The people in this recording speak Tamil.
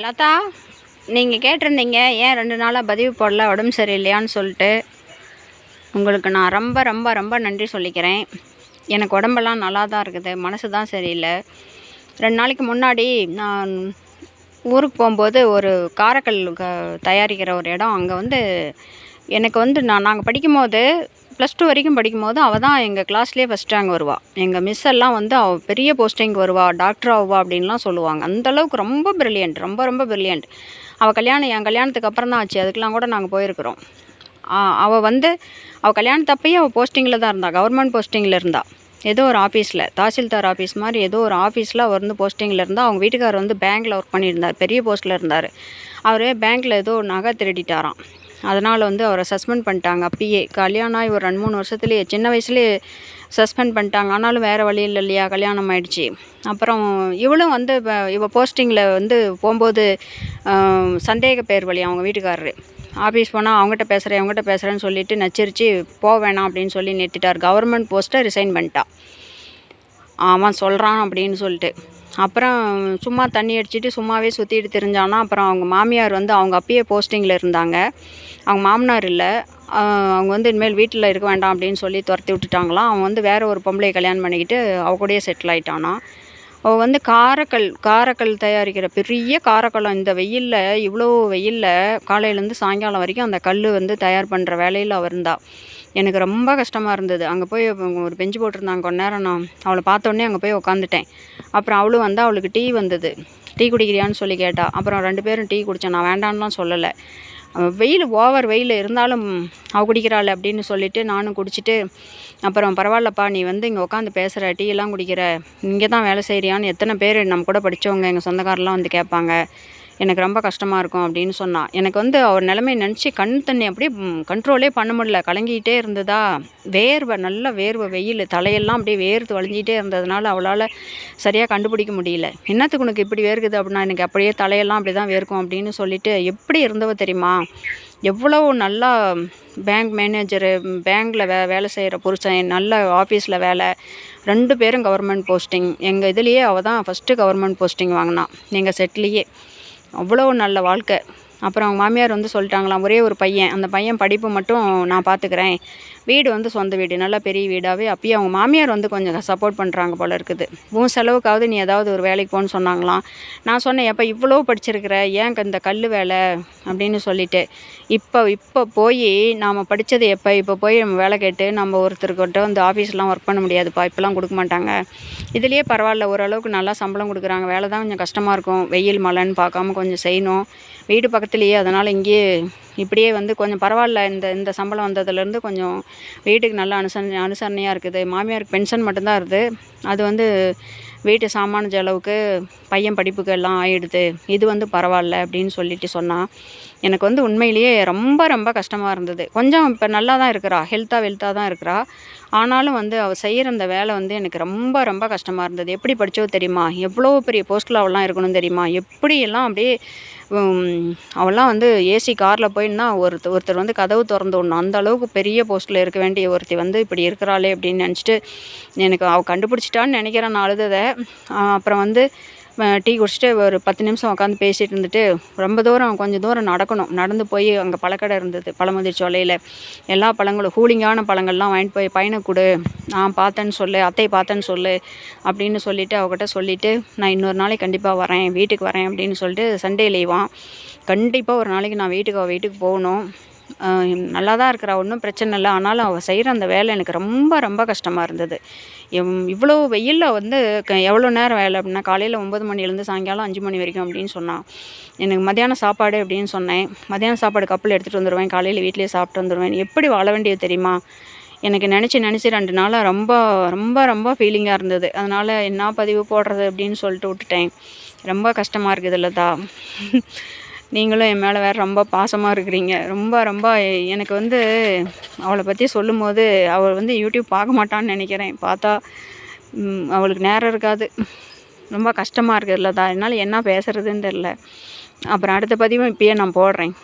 லதா நீங்கள் கேட்டிருந்தீங்க ஏன் ரெண்டு நாளாக பதிவு போடல உடம்பு சரியில்லையான்னு சொல்லிட்டு. உங்களுக்கு நான் ரொம்ப ரொம்ப ரொம்ப நன்றி சொல்லிக்கிறேன். எனக்கு உடம்பெல்லாம் நல்லா தான் இருக்குது மனசு தான் சரியில்லை. ரெண்டு நாளைக்கு முன்னாடி நான் ஊருக்கு போகும்போது ஒரு காரைக்கல் க தயாரிக்கிற ஒரு இடம் அங்கே வந்து எனக்கு வந்து நான் நாங்கள் படிக்கும்போது ப்ளஸ் டூ வரைக்கும் படிக்கும்போது அவள் தான் எங்கள் கிளாஸ்லேயே ஃபஸ்ட் ரேங்க் வருவாள் எங்கள் மிஸ் எல்லாம் வந்து அவள் பெரிய போஸ்டிங் வருவா டாக்டர் ஆவா அப்படின்லாம் சொல்லுவாங்க. அந்தளவுக்கு ரொம்ப பிரில்லியன்ட் ரொம்ப ரொம்ப பிரில்லியன்ட் அவள் கல்யாணம் என் கல்யாணத்துக்கு அப்புறம் தான் ஆச்சு. அதுக்கெலாம் கூட நாங்கள் போயிருக்கிறோம். அவள் வந்து அவள் கல்யாணத்தப்பயே அவள் போஸ்டிங்கில் தான் இருந்தாள் கவர்மெண்ட் போஸ்டிங்கில் இருந்தாள் ஏதோ ஒரு ஆஃபீஸில் தாசில்தார் ஆஃபீஸ் மாதிரி ஏதோ ஒரு ஆஃபீஸில் அவர் வந்து போஸ்டிங்கில் இருந்தால் அவங்க வீட்டுக்காரர் வந்து பேங்க்கில் ஒர்க் பண்ணியிருந்தார் பெரிய போஸ்ட்டில் இருந்தார். அவர் பேங்க்கில் ஏதோ நகை திருடிட்டாராம். அதனால் வந்து அவரை சஸ்பெண்ட் பண்ணிட்டாங்க. அப்பயே கல்யாணம் ஆகி ஒரு ரெண்டு மூணு வருஷத்துலேயே சின்ன வயசுலேயே சஸ்பெண்ட் பண்ணிட்டாங்க. ஆனாலும் வேறு வழி இல்லை இல்லையா? கல்யாணம் ஆயிடுச்சு. அப்புறம் இவளும் வந்து இப்போ இவ போஸ்டிங்கில் வந்து போகும்போது சந்தேக பேர் வழி அவங்க வீட்டுக்காரரு. ஆஃபீஸ் போனால் அவங்ககிட்ட பேசுகிறேன் அவங்ககிட்ட பேசுகிறேன்னு சொல்லிட்டு நச்சரித்து போக வேணாம் அப்படின்னு சொல்லி நிறுத்திட்டார். கவர்மெண்ட் போஸ்ட்டை ரிசைன் பண்ணிட்டா. அவன் சொல்கிறான் அப்படின்னு சொல்லிட்டு. அப்புறம் சும்மா தண்ணி அடிச்சுட்டு சும்மாவே சுற்றிட்டு தெரிஞ்சானா அப்புறம் அவங்க மாமியார் வந்து அவங்க அப்பயே போஸ்டிங்கில் இருந்தாங்க. அவங்க மாமனார் இல்லை. அவங்க வந்து இனிமேல் வீட்டில் இருக்க வேண்டாம் அப்படின்னு சொல்லி துரத்தி விட்டுட்டாங்களாம். அவன் வந்து வேற ஒரு பொம்பளையை கல்யாணம் பண்ணிக்கிட்டு அவ கூடயே செட்டில் ஆயிட்டானா அவள் வந்து காரக்கல் காரக்கல் தயாரிக்கிற பெரிய காரக்கலம். இந்த வெயிலில் இவ்வளோ வெயிலில் காலையிலேருந்து சாயங்காலம் வரைக்கும் அந்த கல் வந்து தயார் பண்ணுற வேலையில் அவள் இருந்தா. எனக்கு ரொம்ப கஷ்டமாக இருந்தது. அங்கே போய் ஒரு பெஞ்சு போட்டிருந்தாங்க. கொஞ்ச நேரம் நான் அவளை பார்த்தோன்னே அங்கே போய் உக்காந்துட்டேன். அப்புறம் அவளும் வந்து அவளுக்கு டீ வந்தது. டீ குடிக்கிறியான்னு சொல்லி கேட்டா. அப்புறம் ரெண்டு பேரும் டீ குடித்தேன் நான் வேண்டான்லாம் சொல்லலை. வெயில் ஓவர் வெயில் இருந்தாலும் அவ குடிக்கிறாள் அப்படின்னு சொல்லிவிட்டு நானும் குடிச்சிட்டு அப்புறம் பரவாயில்லப்பா நீ வந்து இங்கே உட்காந்து பேசுகிற டீ எல்லாம் குடிக்கிற இங்கே தான் வேலை செய்கிறியான்னு எத்தனை பேர் நம்ம கூட படித்தவங்க எங்கள் சொந்தக்காரெலாம் வந்து கேட்பாங்க. எனக்கு ரொம்ப கஷ்டமாக இருக்கும் அப்படின்னு சொன்னான் எனக்கு வந்து அவர் நிலைமையை நினச்சி கண் தண்ணி அப்படியே கண்ட்ரோலே பண்ண முடியல. கலங்கிக்கிட்டே இருந்ததா? வேர்வை நல்ல வேர்வை வெயில் தலையெல்லாம் அப்படியே வேர்த்து வளைஞ்சிக்கிட்டே இருந்ததுனால அவளால் சரியாக கண்டுபிடிக்க முடியல. என்னத்துக்கு உனக்கு இப்படி வேர்க்குது? அப்படின்னா எனக்கு அப்படியே தலையெல்லாம் அப்படி தான் வேர்க்கும் அப்படின்னு சொல்லிட்டு எப்படி இருந்தவ தெரியுமா? எவ்வளோ நல்லா பேங்க் மேனேஜரு பேங்க்கில் வே வேலை செய்கிற புருஷன் நல்ல ஆஃபீஸில் வேலை. ரெண்டு பேரும் கவர்மெண்ட் போஸ்டிங். எங்கள் இதுலேயே அவள் தான் ஃபஸ்ட்டு கவர்மெண்ட் போஸ்டிங் வாங்கினான். எங்கள் செட்லேயே. அவ்வளோ நல்ல வாழ்க்கை. அப்புறம் அவங்க மாமியார் வந்து சொல்லிட்டாங்களாம் ஒரே ஒரு பையன் அந்த பையன் படிப்பு மட்டும் நான் பார்த்துக்கிறேன் வீடு வந்து சொந்த வீடு நல்லா பெரிய வீடாகவே அப்பயே அவங்க மாமியார் வந்து கொஞ்சம் சப்போர்ட் பண்ணுறாங்க போல இருக்குது. உன் செலவுக்காவது நீ ஏதாவது ஒரு வேலைக்கு போன்னு சொன்னாங்களாம். நான் சொன்னேன் எப்போ இவ்வளோ படிச்சிருக்கிற? ஏன் இந்த கல் வேலை? அப்படின்னு சொல்லிட்டு. இப்போ இப்போ போய் நாம் படித்தது எப்போ? இப்போ போய் நம்ம வேலை கேட்டு நம்ம ஒருத்தருக்கிட்ட வந்து ஆஃபீஸ்லாம் ஒர்க் பண்ண முடியாதுப்பா இப்போலாம் கொடுக்க மாட்டாங்க. இதுலேயே பரவாயில்ல ஓரளவுக்கு நல்லா சம்பளம் கொடுக்குறாங்க. வேலை தான் கொஞ்சம் கஷ்டமாக இருக்கும். வெயில் மழைன்னு பார்க்காம கொஞ்சம் செய்யணும். வீடு பக்கத்துலேயே அதனால் இங்கேயே இப்படியே வந்து கொஞ்சம் பரவாயில்ல இந்த இந்த சம்பளம் வந்ததுலேருந்து கொஞ்சம் வீட்டுக்கு நல்லா அனுசரணை அனுசரணையாக இருக்குது. மாமியாருக்கு பென்ஷன் மட்டும்தான் இருக்குது அது வந்து வீட்டு சாமானிச்ச அளவுக்கு பையன் படிப்புக்கு எல்லாம் ஆகிடுது இது வந்து பரவாயில்ல அப்படின்னு சொல்லிட்டு சொன்னான் எனக்கு வந்து உண்மையிலேயே ரொம்ப ரொம்ப கஷ்டமாக இருந்தது. கொஞ்சம் இப்போ நல்லா தான் இருக்கிறா. ஹெல்த்தாக வெல்த்தாக தான் இருக்கிறா. ஆனாலும் வந்து அவள் செய்கிற அந்த வேலை வந்து எனக்கு ரொம்ப ரொம்ப கஷ்டமாக இருந்தது. எப்படி படித்தோ தெரியுமா? எவ்வளோ பெரிய போஸ்ட்டில் அவள்லாம் இருக்கணும் தெரியுமா? எப்படியெல்லாம் அப்படியே அவெல்லாம் வந்து ஏசி காரில் போயின்னா ஒருத்தர் ஒருத்தர் வந்து கதவு திறந்து விடணும். அந்த அளவுக்கு பெரிய போஸ்ட்டில் இருக்க வேண்டிய ஒருத்தி வந்து இப்படி இருக்கிறாளே அப்படின்னு நினச்சிட்டு எனக்கு அவள் கண்டுபிடிச்சிட்டான்னு நினைக்கிறேன் நான் அழுததை. அப்புறம் வந்து டீ குடிச்சிட்டு ஒரு பத்து நிமிஷம் உட்காந்து பேசிகிட்டு இருந்துட்டு ரொம்ப தூரம் கொஞ்சம் தூரம் நடக்கணும். நடந்து போய் அங்கே பழக்கடை இருந்தது பழமுதிர் சோலையில். எல்லா பழங்களும் கூலிங்கான பழங்கள்லாம் வாங்கிட்டு போய் பையனை கொடு நான் பார்த்தேன்னு சொல்லு அத்தை பார்த்தேன்னு சொல்லு அப்படின்னு சொல்லிவிட்டு அவகிட்ட சொல்லிவிட்டு நான் இன்னொரு நாளைக்கு கண்டிப்பாக வரேன் வீட்டுக்கு வரேன் அப்படின்னு சொல்லிட்டு சண்டே லீவான் கண்டிப்பாக ஒரு நாளைக்கு நான் வீட்டுக்கு அவள் வீட்டுக்கு போகணும். நல்லா தான் இருக்கிறா ஒன்றும் பிரச்சனை இல்லை. ஆனாலும் அவள் செய்கிற அந்த வேலை எனக்கு ரொம்ப ரொம்ப கஷ்டமாக இருந்தது. இவ்வளோ வெயிலில் வந்து எவ்வளோ நேரம் வேலை அப்படின்னா காலையில் ஒம்பது மணிலேருந்து சாயங்காலம் அஞ்சு மணி வரைக்கும் அப்படின்னு சொன்னான் எனக்கு மத்தியானம் சாப்பாடு அப்படின்னு சொன்னேன். மத்தியானம் சாப்பாடு கப்பில் எடுத்துகிட்டு வந்துடுவேன் காலையில் வீட்டிலேயே சாப்பிட்டு வந்துடுவேன் எப்படி வாழ வேண்டியது தெரியுமா? எனக்கு நினச்சி நினச்சி ரெண்டு நாளாக ரொம்ப ரொம்ப ரொம்ப ஃபீலிங்காக இருந்தது. அதனால் என்ன பதிவு போடுறது அப்படின்னு சொல்லிட்டு விட்டுட்டேன். ரொம்ப கஷ்டமாக இருக்குது இல்லைதா நீங்களும் என் மேலே வேறு ரொம்ப பாசமாக இருக்கிறீங்க. ரொம்ப ரொம்ப எனக்கு வந்து அவளை பற்றி சொல்லும்போது அவள் வந்து யூடியூப் பார்க்க மாட்டான்னு நினைக்கிறேன். பார்த்தா அவளுக்கு நேரம் இருக்காது. ரொம்ப கஷ்டமாக இருக்குது இல்லதா என்னால் என்ன பேசுகிறதுன்னு தெரில அப்புறம் அடுத்த பதிவும் இப்பயே நான் போடுறேன்.